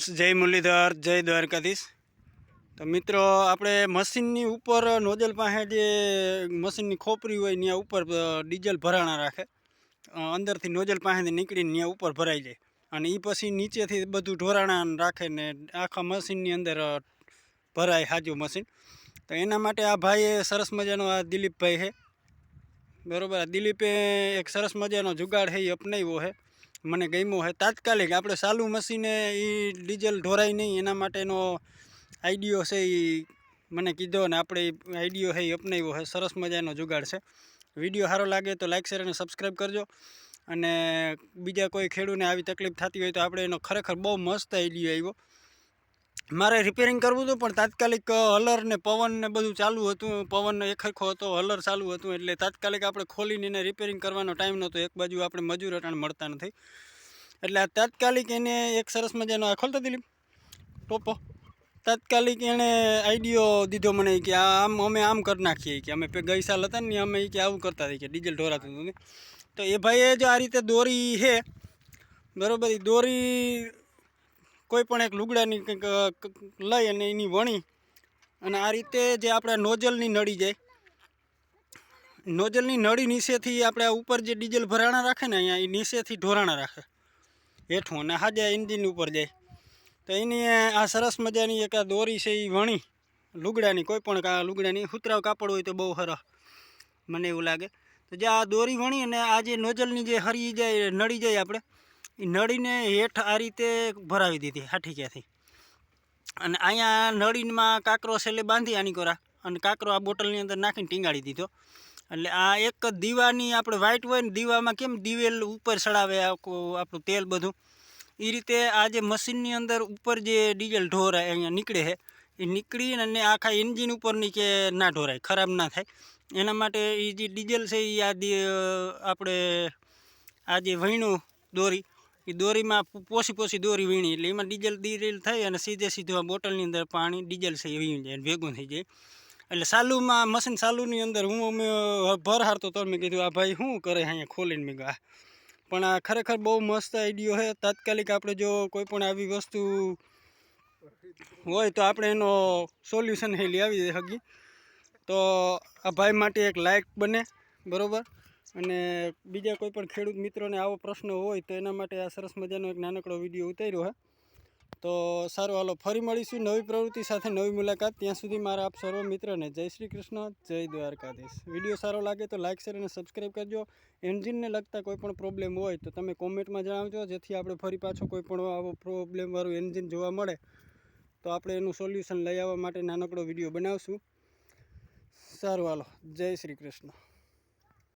Friends જય મુરલીધર, જય દ્વારકાધીશ. તો મિત્રો, આપણે મશીનની ઉપર નોજલ પાસે જે મશીનની ખોપરી હોય ત્યાં ઉપર ડીઝલ ભરાણા રાખે. અંદરથી નોજલ પાસેથી નીકળીને ત્યાં ઉપર ભરાઈ જાય. અને એ પછી નીચેથી બધું ઢોરાણા રાખે ને આખા મશીનની અંદર ભરાય સાચું મશીન. તો એના માટે આ ભાઈએ સરસ મજાનો આ દિલીપભાઈ છે. બરાબર, આ દિલીપે એક સરસ મજાનો જુગાડ છે એ અપનાવ્યો છે. મને ગમ્યો હોય તાત્કાલિક આપણે ચાલુ મશીને એ ડીઝલ ઢોરાય નહીં, એના માટેનો આઈડિયો છે એ મને કીધો ને આપણે આઈડિયો છે એ અપનાવ્યો છે, સરસ મજાનો જુગાડ છે. વીડિયો સારો લાગે તો લાઇક શેર અને સબસ્ક્રાઈબ કરજો. અને બીજા કોઈ ખેડૂને આવી તકલીફ થતી હોય તો આપણે એનો ખરેખર બહુ મસ્ત આઈડિયો આવ્યો મારે રિપેરિંગ કરવું હતું, પણ તાત્કાલિક હલર ને પવન ને બધું ચાલુ હતું. પવન એક હરખો હતો હલર ચાલુ હતું, એટલે તાત્કાલિક આપણે ખોલીને એને રિપેરિંગ કરવાનો ટાઈમ નહોતો. એક બાજુ આપણે મજૂર અટાણ મળતા નથી. એટલે આ તાત્કાલિક એને એક સરસ મજાનો, આ ખોલતો દિલીપ? ટોપો. તાત્કાલિક એણે આઈડિયો દીધો મને કે આ આમ અમે આમ કરી નાખીએ કે અમે ગઈ સાલ હતા ને અમે એ કે આવું કરતા હતી કે ડીઝલ ઢોરાતું હતું તો એ ભાઈએ જો આ રીતે દોરી છે બરાબર દોરી કોઈ પણ એક લુગડાની લઈ અને એની વણી અને આ રીતે જે આપણે નોઝલની નળી જાય નોઝલની નળી નીચેથી આપણે ઉપર જે ડીઝલ ભરાણા રાખે ને અહીંયા, એ નીચેથી ઢોરાણા રાખે હેઠું અને હાજે એન્જિન ઉપર જાય. તો એની આ સરસ મજાની એક આ દોરી છે એ વણી લુગડાની, કોઈ પણ લુગડાની, હુતરાવ કાપડ હોય તો બહુ સરસ મને એવું લાગે. તો જે આ દોરી વણી અને આ જે નોઝલની જે હરી જાય, નળી જાય આપણે એ નળીને હેઠ આ રીતે ભરાવી દીધી હાઠીક્યાથી અને અહીંયા નળીમાં કાંકરો છેલ્લે બાંધી આની કોરા. અને કાંકરો આ બોટલની અંદર નાખીને ટીંગાડી દીધો. એટલે આ એક દીવાની આપણે વ્હાઇટ હોય ને દીવામાં કેમ દિવેલ ઉપર ચડાવે આપણું તેલ બધું? એ રીતે આ જે મશીનની અંદર ઉપર જે ડીઝલ ઢોરાય અહીંયા નીકળે છે, એ નીકળીને અને આખા એન્જિન ઉપરની કે ના ઢોરાય, ખરાબ ના થાય. એના માટે એ જે ડીઝલ છે એ આ આપણે આ જે વહીણું દોરી એ દોરીમાં પોસી પોસી દોરી વીણી. એટલે એમાં ડીઝલ ડીઝલ થઈ અને સીધે, સીધું આ બોટલની અંદર પાણી, ડીઝલ છે એ વીણી જાય ભેગું થઈ જાય. એટલે સાલુમાં, મશીન સાલુની અંદર હું ભર હારતો તો મેં કીધું, આ ભાઈ શું કરે અહીંયા ખોલીને? મેં આ. પણ આ ખરેખર બહુ મસ્ત આઈડિયો છે. તાત્કાલિક આપણે જો કોઈ પણ આવી વસ્તુ હોય તો આપણે એનો સોલ્યુશન હે લઈ આવી શકીએ તો આ ભાઈ માટે એક લાયક બને, બરોબર? અને બીજા કોઈ પણ ખેડૂત મિત્રોને આવો પ્રશ્ન હોય તો એના માટે આ સરસ મજાનો એક નાનકડો વીડિયો ઉતાર્યો હે. તો સારું, હાલો, ફરી મળીશું નવી પ્રવૃત્તિ સાથે, નવી મુલાકાત. ત્યાં સુધી મારા આપ સર્વ મિત્રને જય શ્રી કૃષ્ણ, જય દ્વારકાધીશ. વીડિયો સારો લાગે તો લાઇક શેર અને સબસ્ક્રાઈબ કરજો. એન્જિનને લગતા કોઈ પણ પ્રોબ્લેમ હોય તો તમે કોમેન્ટમાં જણાવજો, જેથી આપણે ફરી પાછો કોઈ પણ આવો પ્રોબ્લેમવાળું એન્જિન જોવા મળે. તો આપણે એનું સોલ્યુશન લઈ આવવા માટે નાનકડો વીડિયો બનાવશું. સારું, હાલો, જય શ્રી કૃષ્ણ.